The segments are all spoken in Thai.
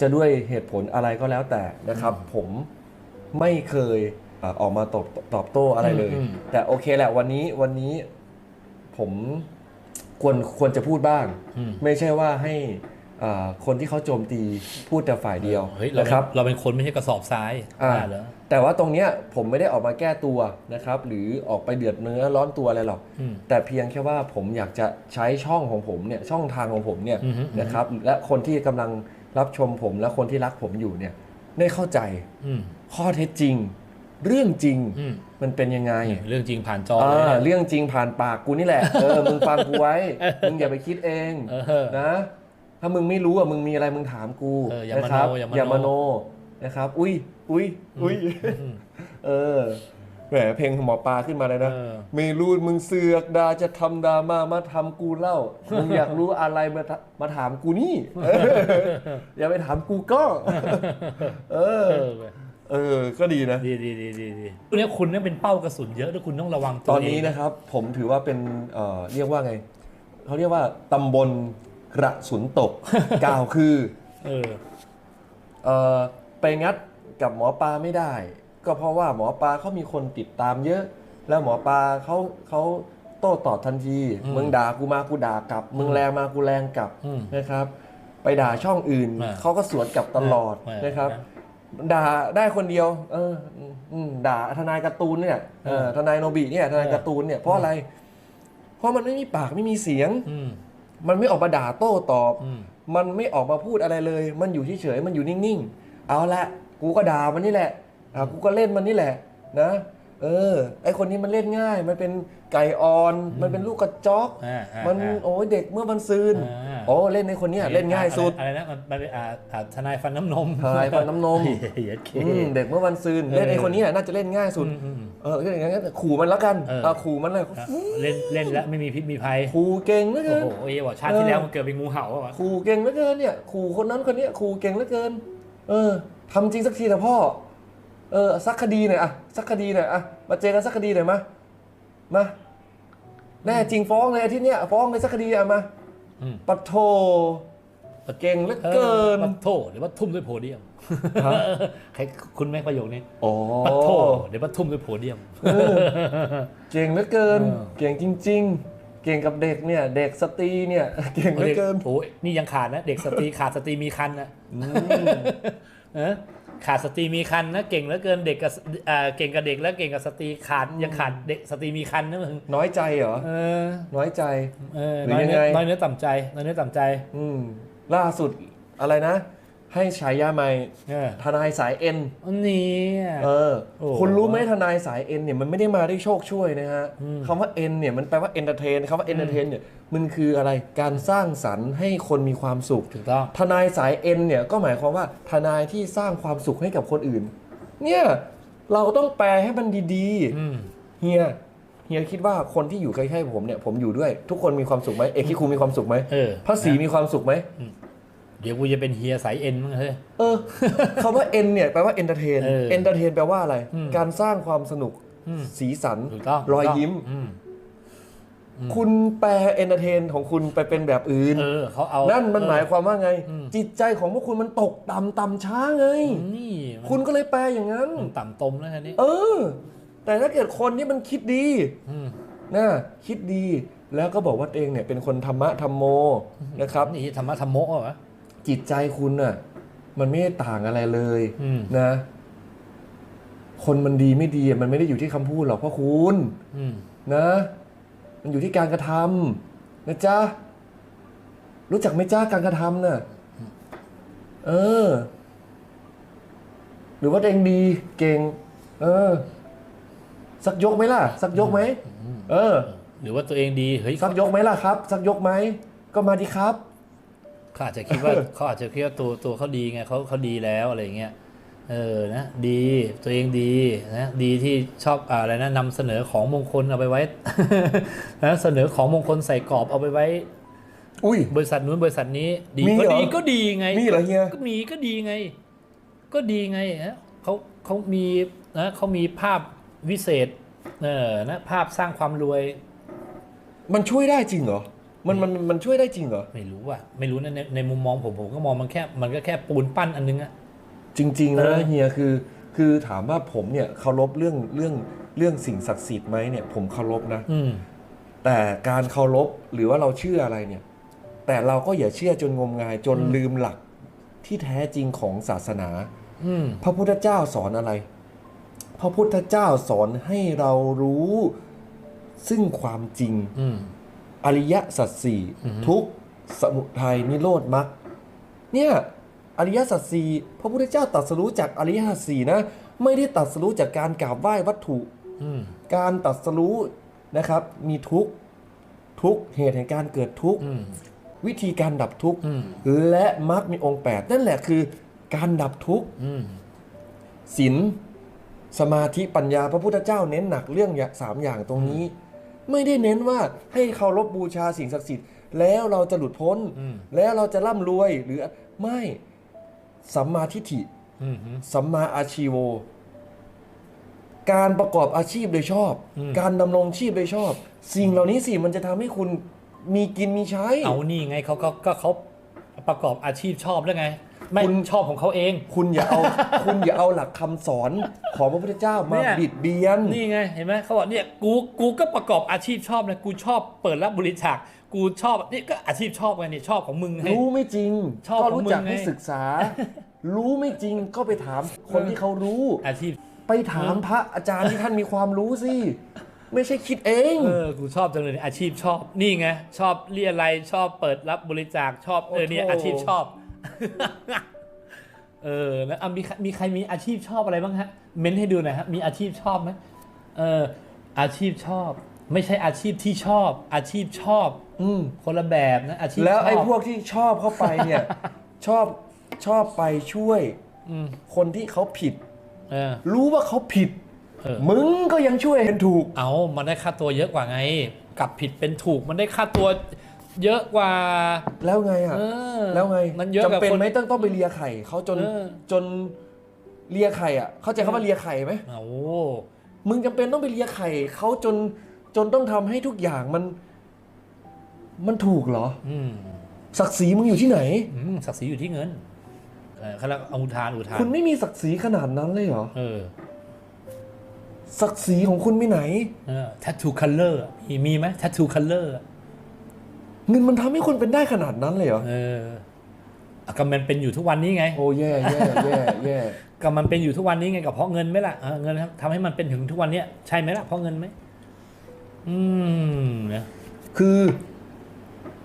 จะด้วยเหตุผลอะไรก็แล้วแต่นะครับ ผมไม่เคยเอ่อออกมาตอบตอบโต้อะไรเลย อืมแต่โอเคแหละวันนี้วันนี้ผมควรควรจะพูดบ้าง อืมไม่ใช่ว่าให้อ่าคนที่เขาโจมตีพูดแต่ฝ่ายเดียวเฮ้ยเรานะเป็นครับ เราเป็นคนไม่ใช่กระสอบทรายอ่าเหรอ แต่ว่าตรงเนี้ยผมไม่ได้ออกมาแก้ตัวนะครับ หรือออกไปเดือดเนื้อร้อนตัวอะไรหรอก อืม แต่เพียงแค่ว่าผมอยากจะใช้ช่องของผมเนี่ยช่องทางของผมเนี่ยอือฮึ นะครับและคนที่กำลัง รับชมผมและคนที่รักผมอยู่เนี่ยได้เข้าใจอืมข้อเท็จจริง เรื่องจริงอืมมันเป็นยังไง เรื่องจริงผ่านจออ่เลยานะเรื่องจริงผ่านปากกูนี่แหละเออมึงฟังกูไว้มึงอย่าไปคิดเองเออนะถ้ามึงไม่รู้อะมึงมีอะไรมึงถามกูเอออย่านะมโนครับอย่าอย่ามโนโนนะครับ อุ้ยอุ้ยอุ้ยอืมเออ แหมเพลงหมอปลาขึ้นมาเลยนะเออไม่รู้มึงเสือกดาจะทำดราม่ามาทำกูเล่ามึงอยากรู้อะไรมาทมาถามกูนี่เอออย่าไปถามกูก็ เออ เออเว้ยเออก็ดีนะ ดีดีดีดีดีตัวเนี้ยคุณเนี่ยเป็นเป้ากระสุนเยอะด้วยคุณต้องระวังตัวตอนนี้เงนะครับ ผมถือว่าเป็นเอ่อเรียกว่าไงเขาเรียกว่าตำบลกระสุนตกกล่าวคือ เออ เอ่อไปงัดกับหมอปลาไม่ได้ ก็เพราะว่าหมอปลาเขามีคนติดตามเยอะ แล้วหมอปลาเขาเขาโต้ตอบทันทีอืมมึงด่ากูมากูด่ากลับ มึงแรงมากูแรงกลับอืมนะครับ ไปด่าช่องอื่นอ่าเขาก็สวนกลับตลอดอ่านนะครับอ่ด่าได้คนเดียว เอออืมอืมด่าทนายการ์ตูนเนี่ยเอออ่าทนายโนบิเนี่ยทนายอ่าการ์ตูนเนี่ยเพราะอะไร เพราะมันไม่มีปากไม่มีเสียง อืมมันไม่ออกมาด่าโต้ตอบ อืม มันไม่ออกมาพูดอะไรเลย มันอยู่เฉยๆ มันอยู่นิ่งๆ เอาละ กูก็ด่ามันนี่แหละ อะกูก็เล่นมันนี่แหละนะ เออ ไอคนนี้มันเล่นง่าย มันเป็นไก่อ่อน มันเป็นลูกกระจอก อ่าอ่ามันอ่าโอ้ยเด็กเมื่อมันซืนอ่า โอ้เล่นในคนเนี้ยเล่นง่ายสุด อะไรนะมันมันเป็นอ่าอ่าทนายฟันน้ำนมทนายฟันน้ำนมเฮ้ยเค อืมเด็กเมื่อวันซืนเล่นไอคนเนี้ยน่าจะเล่นง่ายสุดอืมอืมเอออย่างนั้นขู่มันแล้วกันเออ เอาขู่มันเลยอะเล่นเล่นแล้วไม่มีพิษมีภัย ขู่เก่งเหลือโอ้เกิน โหเอ้ยบอกชาติที่แล้วมันเกิดเป็นงูเห่าอะวะขู่เก่งเหลือเกินเนี่ยขู่คนนั้นคนเนี้ยขู่เก่งเหลือเกิน เออทำจริงสักทีเถอะพ่อ เออสักคดีหน่อยอะสักคดีหน่อยอะมาเจอกันสักคดีหน่อยมามาแน่จริงฟ้องเลยอาทิตย์เนี้ยฟ้องเลยสักคดีอะมาอืมปัดโทเก่งเหลือเกินปัดโถหรือว่าทุ่มด้วยโพเดียมฮะใครคุณแม่ประโยคนี้โอ้ปัดโถเดี๋ยวว่าทุ่มด้วยโพเดียมเออเก่งเหลือเกินเออเก่งจริง ๆเก่งกับเด็กเนี่ย เด็กสตรีเนี่ย เก่งเหลือเกินโอ้ยนี่ยังขาดนะ เด็กสตรีขาดสตรีมีคันนะเออ ขาดสตรีมีคันนะเก่งเหลือเกินเด็กกับอ่าเก่งกับเด็กแล้วเก่งกับสตรีขาดยังขาดเด็กสตรีมีคันนะมึงน้อยใจเหรอ เออน้อยใจ เออหรือน้อยเนื้อยังไง น้อยเนื้อต่ำใจน้อยเนื้อต่ำใจ อืมล่าสุดอะไรนะ ให้ฉายาใหม่เออทนายสายเอ็นอันนี้เออโอ้คุณรู้ไหมทนายสายเอ็นเนี่ยมันไม่ได้มาได้โชคช่วยนะฮะอืมคำว่าเอ็นเนี่ยมันแปลว่าเอนเตอร์เทนคำว่าเอนเตอร์เทนเนี่ยมันคืออะไรการสร้างสรรค์ให้คนมีความสุขถูกต้องทนายสายเอ็นเนี่ยก็หมายความว่าทนายที่สร้างความสุขให้กับคนอื่น เนี่ยเราต้องแปลให้มันดีอืมๆเฮียเฮียคิดว่าคนที่อยู่ใกล้ๆผมเนี่ยผมอยู่ด้วย ทุกคนมีความสุขไหมเอกคิคูมีความสุขไหมเออพระศรีมีความสุขไหม เดี๋ยวกูจะเป็นเฮียสายเอ็นมั้งเฮ้ย เออคำว่าเอ็นเนี่ยแปลว่าเอนเตอร์เทนเออเอนเตอร์เทนแปลว่าอะไรอืมการสร้างความสนุก อืมสีสัน ถูกต้องรอยถูกต้งยิ้ม อืมมคุณแปลเอนเตอร์เทนของคุณไปเป็นแบบอื่น เออเขาเอานั่นมันหมายความว่าไงอืมจิตใจของพวกคุณมันตกต่ำต่ำช้าไง นี่มันคุณก็เลยแปลอย่างนั้นมันต่ำตมแล้วคันนี้ เออ แต่ถ้าเกิดคนที่มันคิดดีมนะคิดดีแล้วก็บอกว่าตัวเองเนี่ยเป็นคนธรรมะธรรมโมนะครับ นี่ธรรมะธรรมโมะวะ จิตใจคุณน่ะ มันไม่ได้ต่างอะไรเลยอืมนะ คนมันดีไม่ดีอะมันไม่ได้อยู่ที่คำพูดหรอกพ่อคุณอืมนะ มันอยู่ที่การกระทำนะจ๊ะรู้จักไหมจ้าการกระทำน่ะ เออ หรือว่าตัวเองดีเก่ง เออ สักยกไหมล่ะ สักยกไหมเออ หรือว่าตัวเองดีเฮ้ยสักยกไหมล่ะครับ สักยกไหมก็มาดีครับ เขาอาจจะคิดว่าเขาอาจจะคิดว่าตัวตัวเขาดีไงเขาเขาดีแล้วอะไรเงี้ยเออนะดีตัวเองดีนะดีที่ชอบอะอะไรนะนำเสนอของมงคลเอาไปไว้นะเสนอของมงคลใส่กรอบเอาไปไว้ อุ้ยบริษัทนู้นบริษัทนี้ ดีมีก็เหรอดีก็ดีไงมีเหรอเฮียก็มีก็ดีไง ก็ดีไงฮะเขาเขามีนะเขามีภาพวิเศษเออนะภาพสร้างความรวย มันช่วยได้จริงเหรอ มันมันมันช่วยได้จริงเหรอ ไม่รู้อะไม่รู้นะในในมุมมองผมผมก็มองมันแค่มันก็แค่ปูนปั้นอันนึงอะ จริงๆเอนะอเฮียคือคือถามว่าผมเนี่ยเคารพเรื่องเรื่องเรื่องสิ่งศักดิ์สิทธิ์ไหมเนี่ยผมเคารพนะ อืม แต่การเคารพหรือว่าเราเชื่ออะไรเนี่ย แต่เราก็อย่าเชื่อจนงมงายจนอืมลืมหลักที่แท้จริงของศาสนา อืม พระพุทธเจ้าสอนอะไร พระพุทธเจ้าสอนให้เรารู้ซึ่งความจริง อืม อริยสัจสี่อือฮึทุกข์สมุทัยนิโรธมรรคเนี่ยอริยสัจสี่พระพุทธเจ้าตรัสรู้จากอริยสัจสี่นะ ไม่ได้ตรัสรู้จากการกราบไหว้วัตถุอืมการตรัสรู้นะครับ มีทุกข์ทุกข์เหตุแห่งการเกิดทุกข์อืมวิธีการดับทุกข์อืมและมรรคมีองค์แปดนั่นแหละคือการดับทุกข์อืมศีลสมาธิปัญญาพระพุทธเจ้าเน้นหนักเรื่องอย่างสามอย่างตรงนี้ ไม่ได้เน้นว่าให้เคารพบูชาสิ่งศักดิ์สิทธิ์แล้วเราจะหลุดพ้น อืม แล้วเราจะร่ำรวยหรือไม่สัมมาทิฏฐิ อืมสัมมาอาชีโว การประกอบอาชีพโดยชอบ อืม การดำรงชีพโดยชอบ สิ่งเหล่านี้สิมันจะทำให้คุณมีกินมีใช้ เอานี่ไงเขาก็ก็เขาประกอบอาชีพชอบแล้วไงไม่ คุณชอบของเขาเอง คุณอย่าเอา คุณอย่าเอาหลักคำสอนของพระพุทธเจ้ามาเนี่ยบิดเบียน นี่ไงเห็นไหมเขาบอกเนี่ยกูกูก็ประกอบอาชีพชอบนะกูชอบเปิดรับบริจาคกูชอบนี่ก็อาชีพชอบไงนี่ชอบของมึงไงรู้ไม่จริง ชอบก็ของรู้มึงจักไงให้ศึกษา รู้ไม่จริงก็ไปถามคนที่เขารู้อาชีพ ไปถามพระอาจารย์ที่ท่านมีความรู้สิไม่ใช่คิดเอง เออ กูชอบจังเลยเนี่ยอาชีพชอบ นี่ไง ชอบเรียอะไรยชอบเปิดรับบริจาค ชอบ เออเนี่ยโอ้โหอาชีพชอบ เออแล้วอะมีใครมีใครมีอาชีพชอบอะไรบ้างฮะ เม้นให้ดูหน่อยฮะมีอาชีพชอบไหมเอออาชีพชอบ ไม่ใช่อาชีพที่ชอบ อาชีพชอบ อืมคนละแบบนะอาชีพแล้วไอ้ชบพวกที่ชอบเข้าไปเนี่ย ชอบชอบไปช่วย อืมคนที่เขาผิด เออ รู้ว่าเขาผิด เออ มึงก็ยังช่วยเป็นถูก เอามันได้ค่าตัวเยอะกว่าไง กลับผิดเป็นถูก มันได้ค่าตัว เยอะกว่า แล้วไงอะเออแล้วไงมันเยอะกว่าจำเป็นคนไหมต้องต้องไปเลียไข่เขาจนเออ จนเลียไข่อะ เข้าใจคำว่าเลียไข่ไหมเอามึงจำเป็นต้องไปเลียไข่เขาจนจนต้องทำให้ทุกอย่างมัน มันถูกเหรอ อืมศักดิ์ศรีมึงอยู่ที่ไหน อืมศักดิ์ศรีอยู่ที่เงินเออเขาเรียกเอาอุทานอุทานคุณไม่มีศักดิ์ศรีขนาดนั้นเลยเหรอ เออศักดิ์ศรีของคุณไม่ไหน เออ tattoo color อะมีมีไหม tattoo color อะ เงินมันทำให้คุณเป็นได้ขนาดนั้นเลยเหรอเอออะก็มันเป็นอยู่ทุกวันนี้ไง โอ้แย่แย่แย่แย่ก็มันเป็นอยู่ทุกวันนี้ไงกับเพราะเงินไหมล่ะเออเงินทำให้มันเป็นถึงทุกวันเนี้ยใช่ไหมล่ะเพราะเงินไหมอืมนะคือ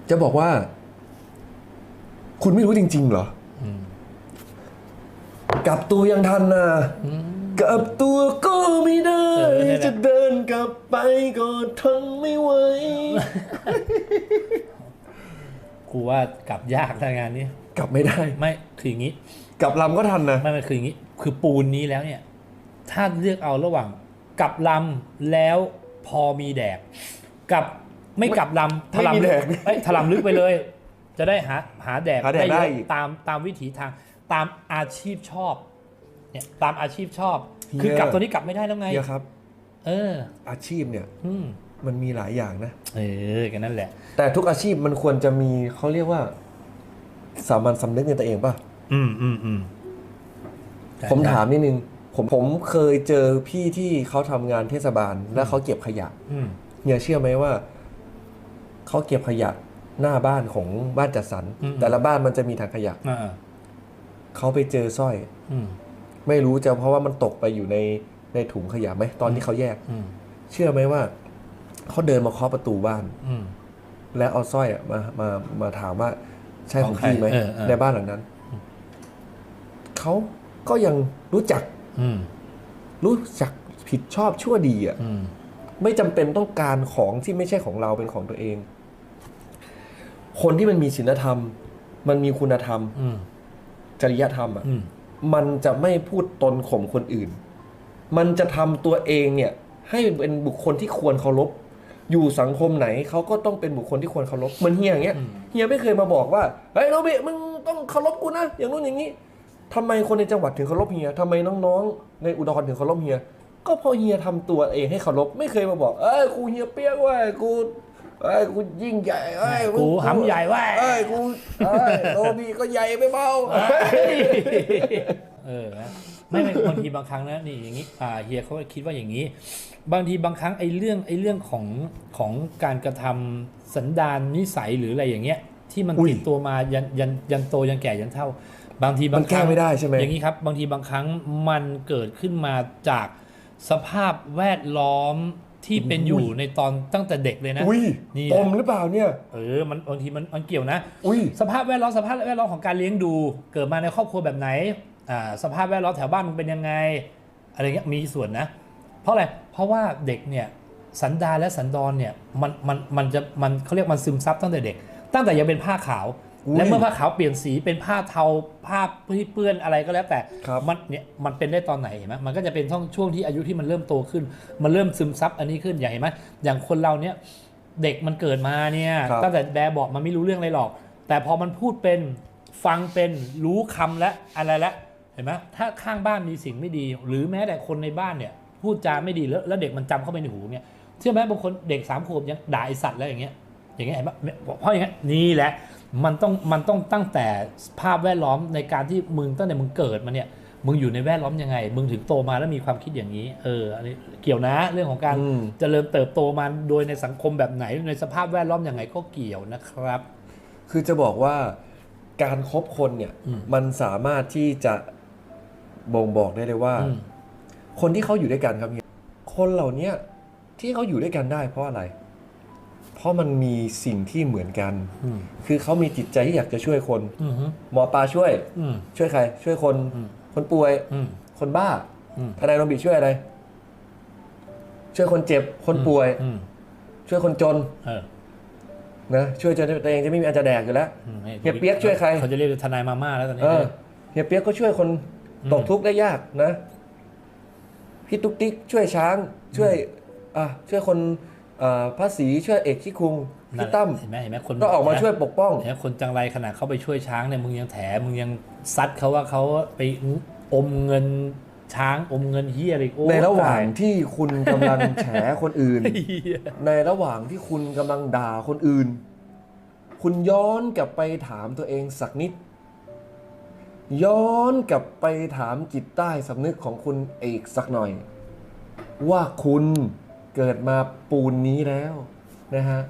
จะบอกว่า คุณไม่รู้จริง ๆ เหรออืมกลับตัวยังทันนะอืมกลับตัวก็ไม่ได้เออเนี่ยแหละจะเดินกลับไปก็ทนไม่ไหว กูว่ากลับยากถ้างานนี้กลับไม่ได้ ไม่คืออย่างนี้ กลับลำก็ทันนะไม่มันคืออย่างนี้ คือปูนนี้แล้วเนี่ย ถ้าเลือกเอาระหว่าง กลับลำแล้วพอมีแดกกับไม่กลับลำถลำลึกเอ้ยถลำลึกไปเลย จะได้หาหาแดกหาแดกได้เยอะอีกตามตามวิถีทางตามอาชีพชอบเนี่ยตามอาชีพชอบ คือกลับตัวนี้กลับไม่ได้แล้วไงเฮียครับ เออ อาชีพเนี่ย อื มมันมีหลายอย่างนะ เออกันนั่นแหละ แต่ทุกอาชีพมันควรจะมีเขาเรียกว่า สามัญสำนึกในตัวเองป่ะ อืมอืมอืมผมถามนิดนึง ผมผมเคยเจอพี่ที่เขาทำงานเทศบาล แล้วเขาเก็บขยะอืมเฮียเชื่อไหมว่าเขาเก็บขยะหน้าบ้านของบ้านจัดสรรอืมแต่ละบ้านมันจะมีถังขยะอ่าเขาไปเจอสร้อยอืมไม่รู้จะเพราะว่ามันตกไปอยู่ในในถุงขยะไหมตอนที่เขาแยกอืมเชื่อไหมว่า เขาเดินมาเคาะประตูบ้าน อืม แล้วเอาสร้อยอะมามามาถามว่าใช่ของของใครพี่ไหมเออเออ ในบ้านหลังนั้น เขาก็ยังรู้จักอืมรู้จักผิดชอบชั่วดีอะ อืมไม่จำเป็นต้องการของที่ไม่ใช่ของเราเป็นของตัวเอง คนที่มันมีศีลธรรม มันมีคุณธรรม อืมจริยธรรมอะ อืมมันจะไม่พูดตนข่มคนอื่น มันจะทำตัวเองเนี่ย ให้เป็นบุคคลที่ควรเคารพ อยู่สังคมไหนเขาก็ต้องเป็นบุคคลที่ควรเคารพเหมือนเฮียอย่างเงี้ยอืมเฮียไม่เคยมาบอกว่าเฮ้ยโนบิมึงต้องเคารพกูนะอย่างนู้นอย่างนี้ทำไมคนในจังหวัดถึงเคารพเฮียทำไมน้องๆ ในอุดรถึงเคารพเฮีย ก็เพราะเฮียทำตัวเองให้เคารพไม่เคยมาบอกเอ้ยกูเฮียเปี้ยกเว่ากูเอ้ยกูยิ่งใหญ่เอ้ยกูหำใหญ่เว้ยเอ้ยกูเอ้ยโรบีก็ใหญ่ไม่เบาเออนะ ไม่ไม่บางทีบางครั้งนะนี่อย่างนี้อ่าเฮียเขาคิดว่าอย่างนี้ บางทีบางครั้งไอ้เรื่องไอ้เรื่องของของการกระทำสันดานนิสัยหรืออะไรอย่างเงี้ย ที่มันอุ้ยติดตัวมายันยันยันโตยันแก่ยันเท่า บางทีบางมันแก้ครั้งไม่ได้ใช่ไหมอย่างนี้ครับ บางทีบางครั้งมันเกิดขึ้นมาจากสภาพแวดล้อมที่เป็นอยู่ในตอนตั้งแต่เด็กเลยนะอุ้ยนี่ปมหรือเปล่าเนี่ย เออ มันบางทีมันมันเกี่ยวนะอุ้ยสภาพแวดล้อมสภาพแวดล้อมของการเลี้ยงดู เกิดมาในครอบครัวแบบไหนอ่า สภาพแวดล้อมแถวบ้านมันเป็นยังไงอะไรเงี้ยมีส่วนนะ เพราะอะไรเพราะว่าเด็กเนี่ยสันดานและสันดอนเนี่ยมันมันมันจะมันเขาเรียกมันซึมซับตั้งแต่เด็ก ตั้งแต่ยังเป็นผ้าขาวอุ้ยและเมื่อผ้าขาวเปลี่ยนสีเป็นผ้าเทาผ้าที่เปื้อนอะไรก็แล้วแต่ครับมันเนี่ยมันเป็นได้ตอนไหนเห็นไหมมันก็จะเป็นช่วงช่วงที่อายุที่มันเริ่มโตขึ้น มันเริ่มซึมซับอันนี้ขึ้นอย่างเห็นไหมอย่างคนเราเนี่ยเด็กมันเกิดมาเนี่ยครับตั้งแต่แบบบอกมันไม่รู้เรื่องอะไรหรอก แต่พอมันพูดเป็นฟังเป็นรู้คำและอะไรละ เห็นไหมถ้าข้างบ้านมีสิ่งไม่ดี หรือแม้แต่คนในบ้านเนี่ยพูดจาไม่ดีแล้วแล้วเด็กมันจำเข้าไปในหูเนี่ยเชื่อไหมบางคนเด็กสามขวบยังด่าไอสัตว์แล้วอย่างเงี้ยอย่างเงี้ยเห็นไหมเพราะอย่างเงี้ยนี่แหละมันต้องมันต้องตั้งแต่ภาพแวดล้อมในการที่มึงตั้งแต่มึงเกิดมาเนี่ยมึงอยู่ในแวดล้อมยังไง มึงถึงโตมาแล้วมีความคิดอย่างนี้ เออ อันนี้เกี่ยวนะเรื่องของการอืมเจริญเติบโตมาโดยในสังคมแบบไหน ในสภาพแวดล้อมยังไงก็เกี่ยวนะครับ คือจะบอกว่าการคบคนเนี่ยอืมมันสามารถที่จะ บ่งบอกได้เลยว่าอืมคนที่เขาอยู่ด้วยกันครับเนี่ยคนเหล่าเนี้ยที่เขาอยู่ด้วยกันได้ เพราะอะไร เพราะมันมีสิ่งที่เหมือนกันอืมคือเขามีจิตใจที่อยากจะช่วยคนอืมฮึหมอปลาช่วยอืมช่วยใคร ช่วยคนอืมคนป่วยอืมคนบ้าอืมทนายโนบิช่วยอะไร ช่วยคนเจ็บ คนป่วยอืมช่วยคนจนเออนะช่วยจนตัวเองจะไม่มีอันจะแดกอยู่แล้วอืมเฮียเปี๊ยกช่วยใครเขาจะเรียกทนายมาม่าแล้วตอนนี้เออเฮียเปียกก็ช่วยคนอืม ตกทุกข์ได้ยากนะพี่ตุ๊กติ๊กช่วยช้าง ช่วยอะช่วยคนอ่าภาษีช่วยเอกขี้คุงนั่นพี่แหละตั้มเห็นไหมเห็นไหมคนก็ออกมาช่วยปกป้องเห็นไหมคนจังไรขนาดเขาไปช่วยช้างเนี่ยมึงยังแถมึงยังซัดเขาว่าเขาไปอมเงินช้างอมเงินเฮียอะไรโอ้ในระหว่างตยที่คุณกำลังแฉคนอื่นเหี้ยในระหว่างที่คุณกำลังด่าคนอื่น คุณย้อนกลับไปถามตัวเองสักนิด ย้อนกลับไปถามจิตใต้สำนึกของคุณเอกสักหน่อย ว่าคุณเกิดมาปูนนี้แล้วนะฮะ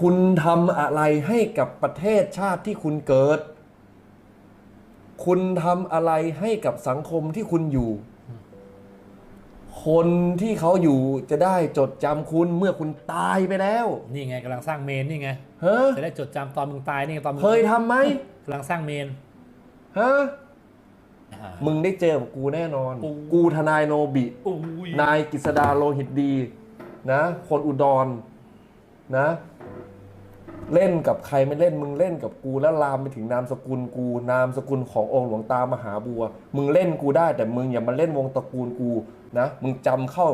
คุณทำอะไรให้กับประเทศชาติที่คุณเกิด คุณทำอะไรให้กับสังคมที่คุณอยู่ คนที่เขาอยู่จะได้จดจำคุณเมื่อคุณตายไปแล้ว นี่ไงกำลังสร้างเมนนี่ไงฮะจะได้จดจำตอนมึงตายนี่ไงตอนมึงเคยทำไหมกำลังสร้างเมน ฮะอ่ามึงได้เจอกับกูแน่นอนโอ้กูทนายโนบิโอ้ยนายกฤษดาโลหิตดี นะ คนอุดรนะ เล่นกับใครไม่เล่น มึงเล่นกับกูแล้วลามไปถึงนามสกุลกู นามสกุลขององค์หลวงตามหาบัว มึงเล่นกูได้ แต่มึงอย่ามาเล่นวงตระกูลกูนะ มึงจำเข้า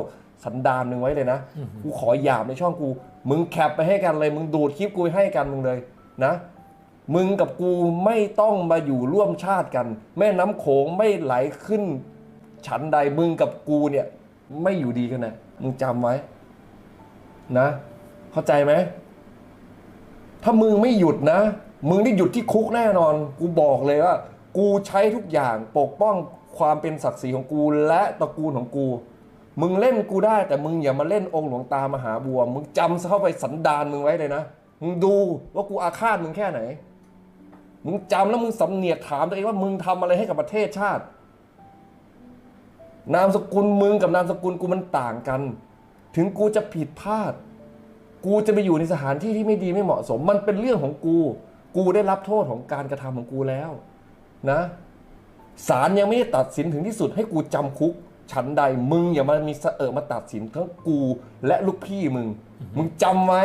สันดานหนึ่งไว้เลยนะ กูขอหยาบในช่องกู มึงแคปไปให้กันเลย มึงดูดคลิปกูไปให้กันมึงเลยนะ มึงกับกูไม่ต้องมาอยู่ร่วมชาติกัน แม่น้ำโขงไม่ไหลขึ้น ฉันใดมึงกับกูเนี่ยไม่อยู่ดีกันนะมึงจำไว้ นะ เข้าใจไหมถ้ามึงไม่หยุดนะ มึงได้หยุดที่คุกแน่นอน กูบอกเลยว่า กูใช้ทุกอย่างปกป้องความเป็นศักดิ์ศรีของกูและตระกูลของกู มึงเล่นกูได้แต่มึงอย่ามาเล่นองค์หลวงตามหาบัว มึงจำเข้าไปสันดานมึงไว้เลยนะ มึงดูว่ากูอาฆาตมึงแค่ไหน มึงจำแล้วมึงสำเนียกถามตัวเองว่ามึงทำอะไรให้กับประเทศชาติ นามสกุลมึงกับนามสกุลกูมันต่างกัน ถึงกูจะผิดพลาด กูจะไปอยู่ในสถานที่ที่ไม่ดีไม่เหมาะสม มันเป็นเรื่องของกู กูได้รับโทษของการกระทำของกูแล้ว นะศาลยังไม่ได้ตัดสินถึงที่สุดให้กูจำคุก ฉันใดมึงอย่ามามีเสอะมาตัดสินทั้งกูและลูกพี่มึง มึงจำไว้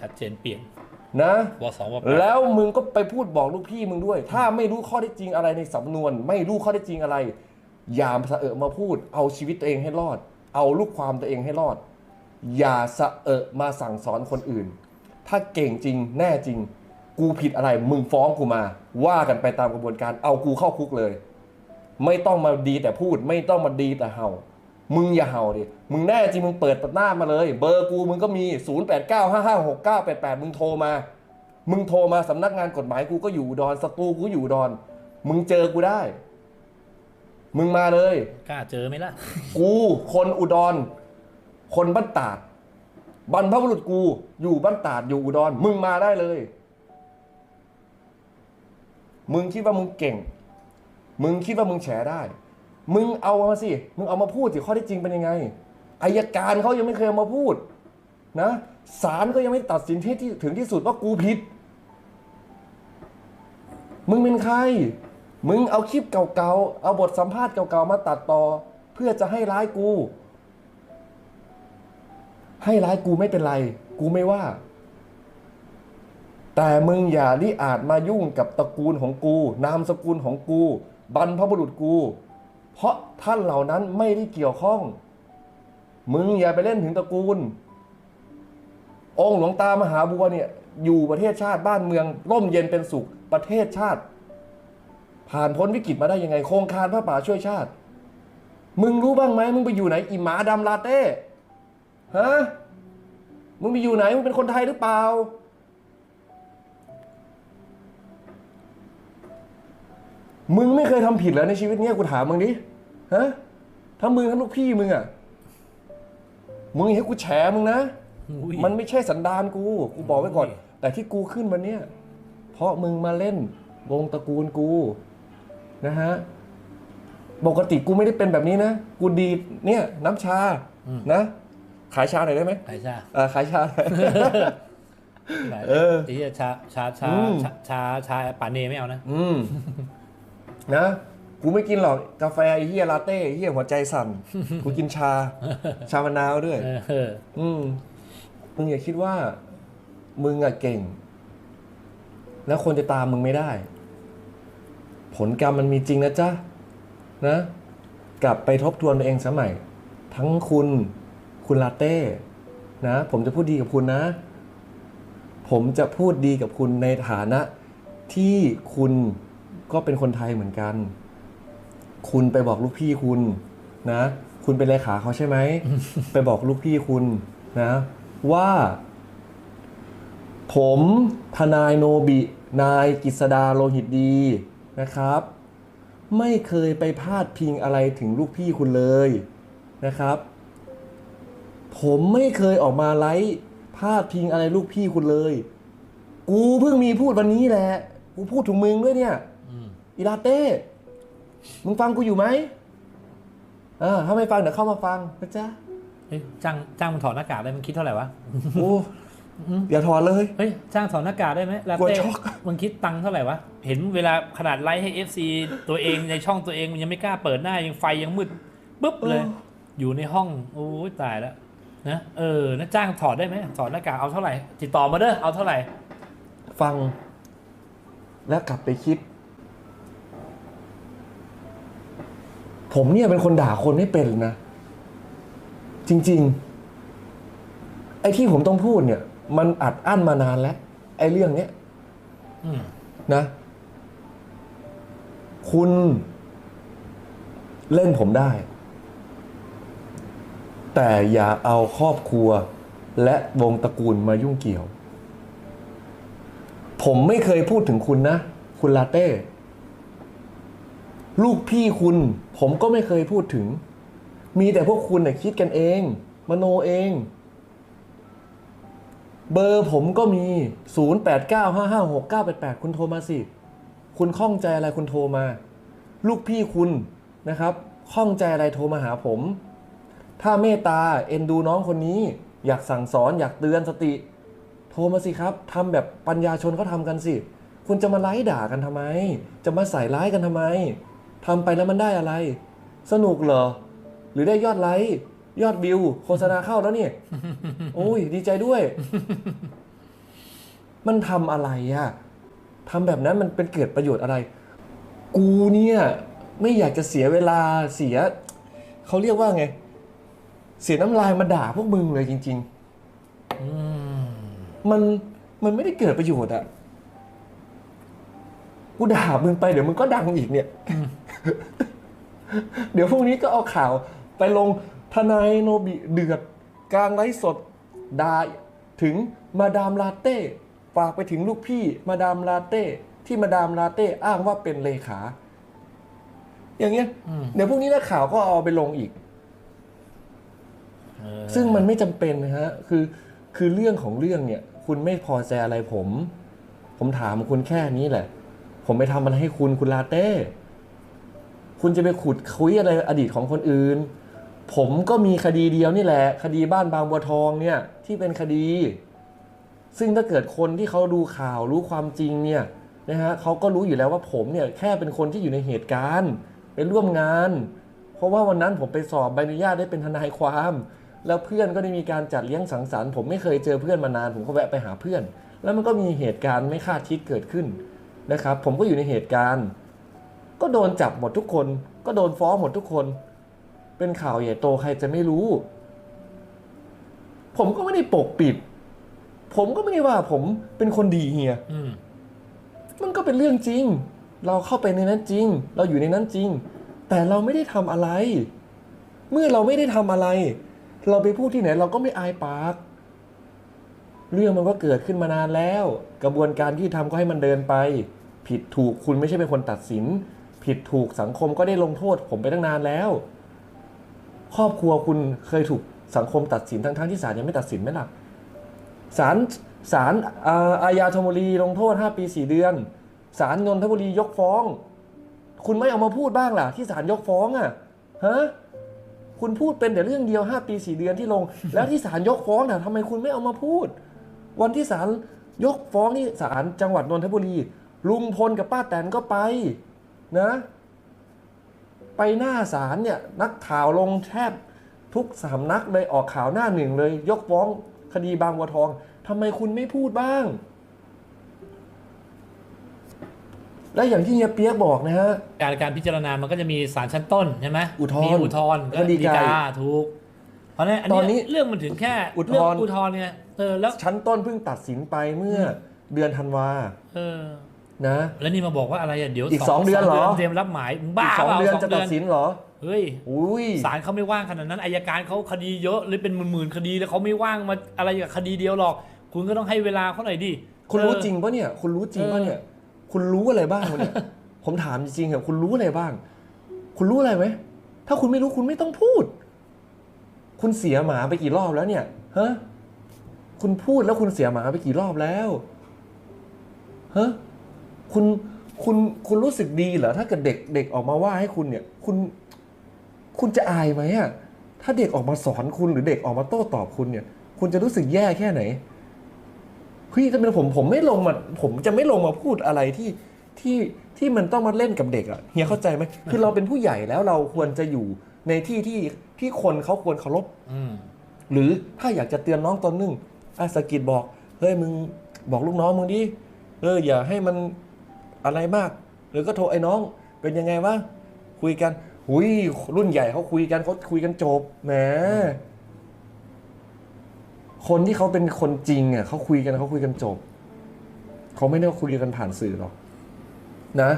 ชัดเจนเปลี่ยน นะ วสองวแปดแล้วมึงก็ไปพูดบอกลูกพี่มึงด้วย ถ้าไม่รู้ข้อเท็จจริงอะไรในสำนวน ไม่รู้ข้อเท็จจริงอะไร อย่าสะเอะมาพูด เอาชีวิตตัวเองให้รอด เอาลูกความตัวเองให้รอด อย่าสะเอะมาสั่งสอนคนอื่น ถ้าเก่งจริงแน่จริง กูผิดอะไร มึงฟ้องกูมา ว่ากันไปตามกระบวนการ เอากูเข้าคุกเลย ไม่ต้องมาดีแต่พูด ไม่ต้องมาดีแต่เห่า มึงอย่าเห่าดิ มึงแน่จริงมึงเปิดหน้ามาเลย เบอร์กูมึงก็มี 0 8 9 5 5 6 9 8 8 มึงโทรมา มึงโทรมาสำนักงานกฎหมายกูก็อยู่อุดอนสตูกูอยู่อุดอน มึงเจอกูได้ มึงมาเลย กล้าเจอไหมล่ะ กูคนอุดร คนบ้านตาดบรรพบุรุษกูอยู่บ้านตาดอยู่อุดร มึงมาได้เลย มึงคิดว่ามึงเก่ง มึงคิดว่ามึงแฉได้ มึงเอามาสิ มึงเอามาพูดสิข้อที่จริงเป็นยังไงอายการเขายังไม่เคยเอามาพูดนะศาลก็ยังไม่ตัดสินที่ที่ถึงที่สุดว่ากูผิด มึงเป็นใคร มึงเอาคลิปเก่าๆ เอาบทสัมภาษณ์เก่าๆ มาตัดต่อ เพื่อจะให้ร้ายกู ให้ร้ายกูไม่เป็นไร กูไม่ว่า แต่มึงอย่าลิอาจมายุ่งกับตระกูลของกู นามสกุลของกู บรรพบุรุษกู เพราะท่านเหล่านั้นไม่ได้เกี่ยวข้อง มึงอย่าไปเล่นถึงตระกูล องค์หลวงตามหาบัวเนี่ย อยู่ประเทศชาติบ้านเมือง ร่มเย็นเป็นสุขประเทศชาติ ผ่านพ้นวิกฤตมาได้ยังไง โครงการพระป่าช่วยชาติ มึงรู้บ้างไหมมึงไปอยู่ไหนอีหมาดำลาเต้ฮะมึงไปอยู่ไหนมึงเป็นคนไทยหรือเปล่า มึงไม่เคยทำผิดแล้วในชีวิตเนี้ยกูถามมึงดิฮะถ้ามึงทั้งลูกพี่มึงอะมึงให้กูแฉมึงนะอุ้ยมันไม่ใช่สันดานกู กูบอกไว้ก่อนอุ้ยแต่ที่กูขึ้นวันเนี้ยเพราะมึงมาเล่นวงตระกูลกูนะฮะปกติกูไม่ได้เป็นแบบนี้นะ กูดีดเนี่ย น้ำชานะ ขายชาหน่อยได้ไหมไอ้ชาเออขายชาหน่อยเออไอ้เหี้ยชาชาชาอืมชาชาชาป่าเนไม่เอานะ อืม นะกูไม่กินหรอกกาแฟไอ้เฮียลาเต้ไอ้เฮียหัวใจสั่น กูกินชา ชามะนาวด้วยเออเอออืมมึงอย่าคิดว่า มึงอะเก่ง แล้วคนจะตามมึงไม่ได้ ผลกรรมมันมีจริงนะจ๊ะนะ กลับไปทบทวนตัวเองสมัย ทั้งคุณคุณลาเต้ นะ ผมจะพูดดีกับคุณนะ ผมจะพูดดีกับคุณในฐานะที่คุณ ก็เป็นคนไทยเหมือนกัน คุณไปบอกลูกพี่คุณนะ คุณเป็นเลขาเขาใช่ไหม ไปบอกลูกพี่คุณนะ ว่า ผมทนายโนบิ นายกิษดาโลหิตดีนะครับ ไม่เคยไปพาดพิงอะไรถึงลูกพี่คุณเลยนะครับ ผมไม่เคยออกมาไลฟ์พาดพิงอะไรลูกพี่คุณเลย กูเพิ่งมีพูดวันนี้แหละ กูพูดถึงมึงด้วยเนี่ย อืมอีลาเต้ มึงฟังกูอยู่ไหมอ่าถ้าไม่ฟังเดี๋ยวเข้ามาฟังนะจ๊ะเฮ้ยจ้างจ้างมันถอดหน้ากากได้มันคิดเท่าไหร่วะโอ้อย่าถอดเลย เฮ้ยจ้างถอดหน้ากากได้ไหมลากลัวเต้ช็อกมึงคิดตังค์เท่าไหร่วะ เห็นเวลาขนาดไลฟ์ให้ FC ตัวเองในช่องตัวเองมันยังไม่กล้าเปิดหน้ายังไฟยังมืดปุ๊บเลย อยู่ในห้องโอ้ยตายแล้วนะเออนะจ้างถอดได้ไหมถอดหน้ากากเอาเท่าไหร่ติดต่อมาเด้อเอาเท่าไหร่ ฟัง แล้วกลับไปคิด ผมเนี่ยเป็นคนด่าคนไม่เป็นนะ จริง ๆ ไอ้ที่ผมต้องพูดเนี่ย มันอัดอั้นมานานแล้ว ไอ้เรื่องเนี้ยอืมนะ คุณเล่นผมได้ แต่อย่าเอาครอบครัว และวงตระกูลมายุ่งเกี่ยว ผมไม่เคยพูดถึงคุณนะ คุณลาเต้ ลูกพี่คุณผมก็ไม่เคยพูดถึง มีแต่พวกคุณน่ะคิดกันเอง มโนเอง เบอร์ผมก็มี 0895569988 คุณโทรมาสิ คุณข้องใจอะไรคุณโทรมา ลูกพี่คุณนะครับ ข้องใจอะไรโทรมาหาผม ถ้าเมตตาเอ็นดูน้องคนนี้ อยากสั่งสอนอยากเตือนสติ โทรมาสิครับทำแบบปัญญาชนเขาทำกันสิ คุณจะมาไล่ด่ากันทำไม จะมาใส่ร้ายกันทำไม ทำไปแล้วมันได้อะไร สนุกเหรอ หรือได้ยอดไลค์ยอดวิวโฆษณาเข้าแล้วเนี่ยโอ้ย ดีใจด้วย มันทำอะไรอะทำแบบนั้นมันเป็นเกิดประโยชน์อะไร กูเนี่ยไม่อยากจะเสียเวลาเสีย เขาเรียกว่าไง เสียน้ำลายมาด่าพวกมึงเลยจริงๆอืมมันมันไม่ได้เกิดประโยชน์อะ กูด่ามึงไปเดี๋ยวมึงก็ดังอีกเนี่ย เดี๋ยวพรุ่งนี้ก็เอาข่าว ไปลงทนายโนบิเดือดกลางไลฟ์สดด่าถึงมาดามลาเต้ฝากไปถึงลูกพี่มาดามลาเต้ ที่มาดามลาเต้อ้างว่าเป็นเลขา อย่างเงี้ยอืมเดี๋ยวพรุ่งนี้นักข่าวก็เอาไปลงอีกเออซึ่งมันไม่จำเป็นนะฮะ คือ คือเรื่องของเรื่องเนี่ย คุณไม่พอใจอะไรผม ผมถามคุณแค่นี้แหละ ผมไปทำอะไรให้คุณคุณลาเต้ คุณจะไปขุดคุยอะไรอดีตของคนอื่น ผมก็มีคดีเดียวนี่แหละ คดีบ้านบางบัวทองเนี่ยที่เป็นคดี ซึ่งถ้าเกิดคนที่เขาดูข่าวรู้ความจริงเนี่ยนะฮะเขาก็รู้อยู่แล้วว่าผมเนี่ยแค่เป็นคนที่อยู่ในเหตุการณ์ไปร่วมงาน เพราะว่าวันนั้นผมไปสอบใบอนุญาตได้เป็นทนายความ แล้วเพื่อนก็ได้มีการจัดเลี้ยงสังสรรค์ผมไม่เคยเจอเพื่อนมานานผมก็แวะไปหาเพื่อน แล้วมันก็มีเหตุการณ์ไม่คาดคิดเกิดขึ้น นะครับ ผมก็อยู่ในเหตุการณ์ ก็โดนจับหมดทุกคน ก็โดนฟ้องหมดทุกคน เป็นข่าวใหญ่โตใครจะไม่รู้ ผมก็ไม่ได้ปกปิด ผมก็ไม่ได้ว่าผมเป็นคนดีเฮียอืมมันก็เป็นเรื่องจริง เราเข้าไปในนั้นจริง เราอยู่ในนั้นจริง แต่เราไม่ได้ทำอะไร เมื่อเราไม่ได้ทำอะไร เราไปพูดที่ไหนเราก็ไม่อายปาก เรื่องมันก็เกิดขึ้นมานานแล้ว กระบวนการที่ทำก็ให้มันเดินไป ผิดถูกคุณไม่ใช่เป็นคนตัดสิน ผิดถูกสังคมก็ได้ลงโทษ ผมไปตั้งนานแล้ว ครอบครัวคุณเคยถูกสังคมตัดสินทั้งๆที่ศาลยังไม่ตัดสินไหมล่ะศาลศาลอาอาญาธนบุรีลงโทษ 5 ปี 4 เดือนศาลนนทบุรียกฟ้อง คุณไม่เอามาพูดบ้างล่ะ ที่ศาลยกฟ้องอะฮะคุณพูดเป็นแต่เรื่องเดียว 5 ปี 4 เดือนที่ลง แล้วที่ศาลยกฟ้องน่ะทำไมคุณไม่เอามาพูด วันที่ศาลยกฟ้องนี่ศาลจังหวัดนนทบุรี ลุงพลกับป้าแตนก็ไปนะ ไปหน้าศาลเนี่ยนักข่าวลงแทบทุกสำนักเลยออกข่าวหน้าหนึ่งเลย ยกฟ้องคดีบางบัวทองทำไมคุณไม่พูดบ้าง และอย่างที่เฮียเปียกบอกนะฮะ การการพิจารณามันก็จะมีศาลชั้นต้นใช่ไหมอุทธรณ์มีอุทธรณ์แล้วก็ฎีกาถูกเพราะฉะนั้นอันตอนนี้เนี้ยเรื่องมันถึงแค่อุทธรณ์เรื่องอุทธรณ์เนี่ย เออแล้วชั้นต้นเพิ่งตัดสินไปเมื่อเดือนธันวาเออนะ แล้วนี่มาบอกว่าอะไรอะเดี๋ยวอีกสองเดือนเหรอเตรียมรับหมายมึงบ้าอีกสองเปล่าเดือนสองจะเดืตัอดนสินเหรอเฮ้ยอุ้ยศาลเขาไม่ว่างขนาดนั้นอายการเขาคดีเยอะหรือเป็นหมื่นๆคดีแล้วเขาไม่ว่างมาอะไรกับคดีเดียวหรอก คุณก็ต้องให้เวลาเขาหน่อยดิคุณรู้เออจริงปะเนี่ย คุณรู้จริงปะเออเนี่ย คุณรู้อะไรบ้างวะเนี่ยผมถามจริงๆเหรอคุณรู้อะไรบ้าง คุณรู้อะไรไหมถ้าคุณไม่รู้คุณไม่ต้องพูด คุณเสียหมาไปกี่รอบแล้วเนี่ยฮะ คุณพูดแล้วคุณเสียหมาไปกี่รอบแล้วฮะคุณคุณคุณรู้สึกดีเหรอถ้าเกิดเด็กเด็กออกมาว่าให้คุณเนี่ย คุณ คุณจะอายไหมอะถ้าเด็กออกมาสอนคุณหรือเด็กออกมาโต้ตอบคุณเนี่ย คุณจะรู้สึกแย่แค่ไหนเฮ้ยถ้าเป็นผมผมไม่ลงมาผมจะไม่ลงมาพูดอะไรที่ที่ที่มันต้องมาเล่นกับเด็กอะ่ะเฮียเข้าใจไหมคือเราเป็นผู้ใหญ่แล้วเราควรจะอยู่ในที่ที่ที่คนเขาควรเคารพอืมหรือถ้าอยากจะเตือนน้องตอนนึง อาสกิดบอก เฮ้ยมึงบอกลูกน้องมึงดิ เอออย่าให้มันอะไรมาก หรือก็โทรไอ้น้อง เป็นยังไงวะ คุยกัน หุยรุ่นใหญ่เขาคุยกันเขาคุยกันจบ แหม คนที่เขาเป็นคนจริงอะเขาคุยกันเขาคุยกันจบ เขาไม่ได้คุยกันผ่านสื่อหรอก นะ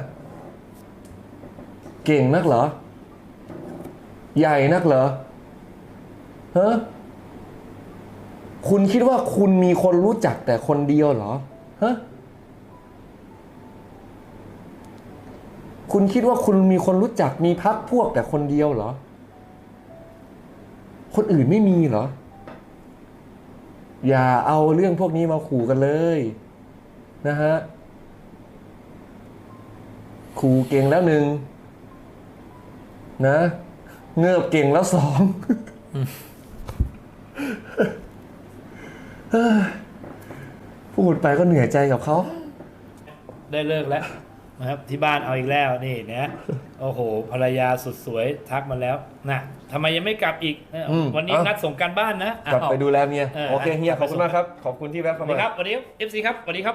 เก่งนักเหรอ ใหญ่นักเหรอ ฮะ คุณคิดว่าคุณมีคนรู้จักแต่คนเดียวเหรอฮะคุณคิดว่าคุณมีคนรู้จักมีพักพวกแต่คนเดียวเหรอ คนอื่นไม่มีเหรอ อย่าเอาเรื่องพวกนี้มาขู่กันเลย นะฮะขู่เก่งแล้วหนึ่งนะ เงือบเก่งแล้วสอง พูดไปก็เหนื่อยใจกับเขา ได้เลิกแล้วนะครับที่บ้านเอาอีกแล้วนี่นะโอ้โหภรรยาสุดสวยทักมาแล้วนะทำไมยังไม่กลับอีกเอออมวันนี้เอ้านัดส่งการบ้านนะกลับไปอ้าวดูแลเมียเออโอเคเฮียกลับขอบคุณไปส่งมากครับ ขอบคุณที่แวะสเข้าวัสดีมาครับวันนี้ FC ครับสวัสดีครับ